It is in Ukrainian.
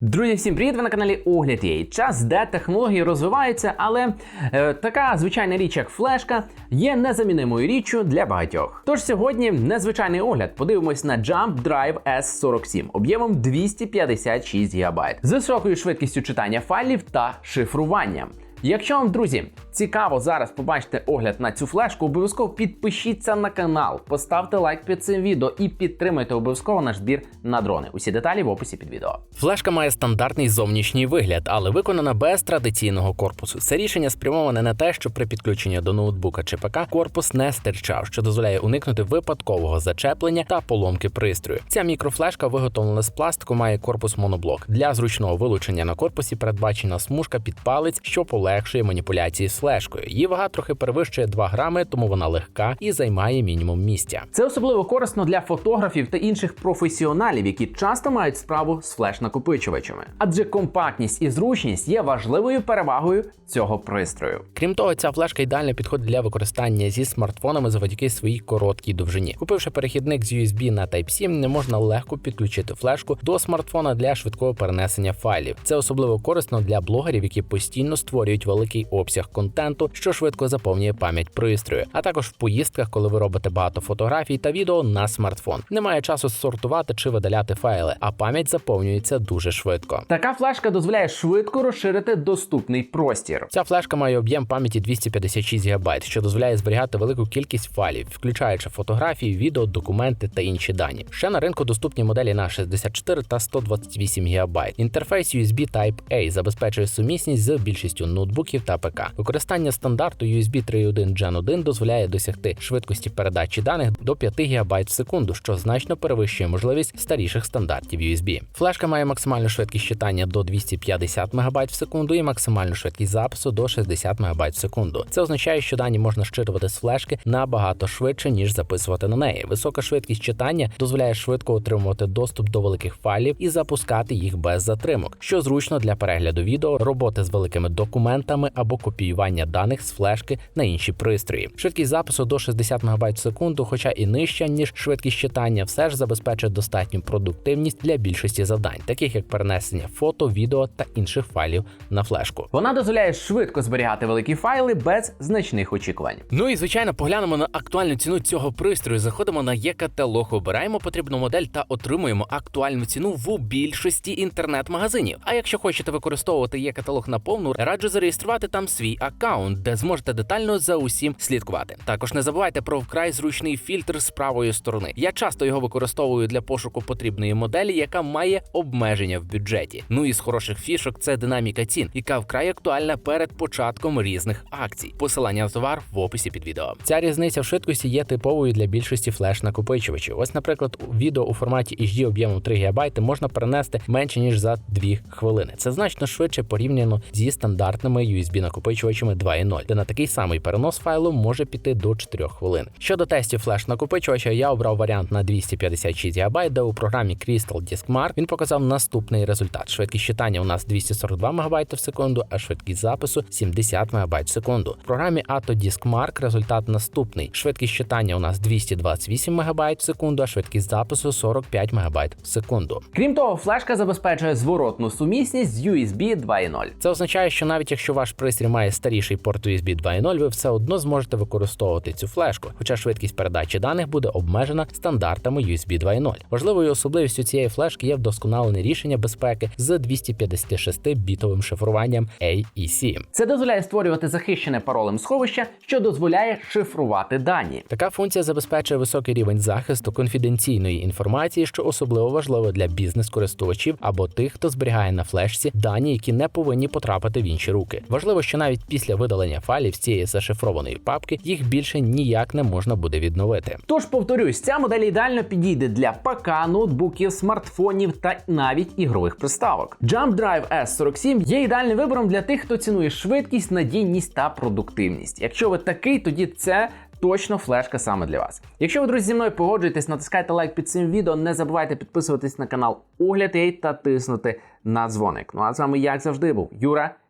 Друзі, всім привіт! Ви на каналі Огляд є. Час, де технології розвиваються, але е, така звичайна річ, як флешка, є незамінимою річчю для багатьох. Тож сьогодні незвичайний огляд. Подивимось на Jump Drive S47 об'ємом 256 ГБ з високою швидкістю читання файлів та шифруванням. Якщо вам, друзі, цікаво зараз побачити огляд на цю флешку, обов'язково підпишіться на канал, поставте лайк під цим відео і підтримайте обов'язково наш збір на дрони. Усі деталі в описі під відео. Флешка має стандартний зовнішній вигляд, але виконана без традиційного корпусу. Це рішення спрямоване на те, що при підключенні до ноутбука чи ПК корпус не стирчав, що дозволяє уникнути випадкового зачеплення та поломки пристрою. Ця мікрофлешка виготовлена з пластику, має корпус моноблок. Для зручного вилучення на корпусі передбачена смужка під палець, що полегшує маніпуляції з флешкою. Її вага трохи перевищує 2 грами, тому вона легка і займає мінімум місця. Це особливо корисно для фотографів та інших професіоналів, які часто мають справу з флеш-накопичувачами. Адже компактність і зручність є важливою перевагою цього пристрою. Крім того, ця флешка ідеально підходить для використання зі смартфонами завдяки своїй короткій довжині. Купивши перехідник з USB на Type-C, не можна легко підключити флешку до смартфона для швидкого перенесення файлів. Це особливо корисно для блогерів, які постійно створюють великий обсяг контенту, що швидко заповнює пам'ять пристрою, а також в поїздках, коли ви робите багато фотографій та відео на смартфон. Немає часу сортувати чи видаляти файли, а пам'ять заповнюється дуже швидко. Така флешка дозволяє швидко розширити доступний простір. Ця флешка має об'єм пам'яті 256 ГБ, що дозволяє зберігати велику кількість файлів, включаючи фотографії, відео, документи та інші дані. Ще на ринку доступні моделі на 64 та 128 ГБ. Інтерфейс USB Type-A забезпечує сумісність з більшістю ноутбуків та ПК. Використання стандарту USB 3.1 Gen 1 дозволяє досягти швидкості передачі даних до 5 ГБ в секунду, що значно перевищує можливість старіших стандартів USB. Флешка має максимальну швидкість читання до 250 МБ в секунду і максимальну швидкість запису до 60 МБ в секунду. Це означає, що дані можна щитувати з флешки набагато швидше, ніж записувати на неї. Висока швидкість читання дозволяє швидко отримувати доступ до великих файлів і запускати їх без затримок, що зручно для перегляду відео, роботи з великими документами або копіювання даних з флешки на інші пристрої. Швидкість запису до 60 МБ в секунду, хоча і нижча ніж швидкість читання, все ж забезпечує достатню продуктивність для більшості завдань, таких як перенесення фото, відео та інших файлів на флешку. Вона дозволяє швидко зберігати великі файли без значних очікувань. Ну і звичайно, поглянемо на актуальну ціну цього пристрою. Заходимо на є-каталог, обираємо потрібну модель та отримуємо актуальну ціну в більшості інтернет-магазинів. А якщо хочете використовувати є-каталог наповну, раджу зареєструвати там свій аккаунт, де зможете детально за усім слідкувати. Також не забувайте про вкрай зручний фільтр з правої сторони. Я часто його використовую для пошуку потрібної моделі, яка має обмеження в бюджеті. Ну і з хороших фішок це динаміка цін, яка вкрай актуальна перед початком різних акцій. Посилання на товар в описі під відео. Ця різниця в швидкості є типовою для більшості флеш-накопичувачів. Ось, наприклад, відео у форматі HD об'ємом 3 ГБ можна перенести менше ніж за 2 хвилини. Це значно швидше порівняно зі стандартними USB-накопичувачами 2.0, де на такий самий перенос файлу може піти до 4 хвилин. Щодо тестів флеш-накопичувача, я обрав варіант на 256 ГБ, де у програмі Crystal Disk Mark він показав наступний результат. Швидкість читання у нас 242 МБ в секунду, а швидкість запису 70 МБ в секунду. В програмі Atto Disk Mark результат наступний. Швидкість читання у нас 228 МБ в секунду, а швидкість запису 45 МБ в секунду. Крім того, флешка забезпечує зворотну сумісність з USB 2.0. Це означає, що навіть якщо ваш пристрій має старіший порт USB 2.0, ви все одно зможете використовувати цю флешку, хоча швидкість передачі даних буде обмежена стандартами USB 2.0. Важливою особливістю цієї флешки є вдосконалене рішення безпеки з 256-бітовим шифруванням AEC. Це дозволяє створювати захищене паролем сховище, що дозволяє шифрувати дані. Така функція забезпечує високий рівень захисту конфіденційної інформації, що особливо важливо для бізнес-користувачів або тих, хто зберігає на флешці дані, які не повинні потрапити в інші руки. Важливо, що навіть після видалення файлів з цієї зашифрованої папки їх більше ніяк не можна буде відновити. Тож повторюсь, ця модель ідеально підійде для ПК, ноутбуків, смартфонів та навіть ігрових приставок. Jump Drive S47 є ідеальним вибором для тих, хто цінує швидкість, надійність та продуктивність. Якщо ви такий, тоді це. Точно флешка саме для вас. Якщо ви, друзі, зі мною погоджуєтесь, натискайте лайк під цим відео. Не забувайте підписуватись на канал Огляд та тиснути на дзвоник. Ну а з вами, як завжди, був Юра,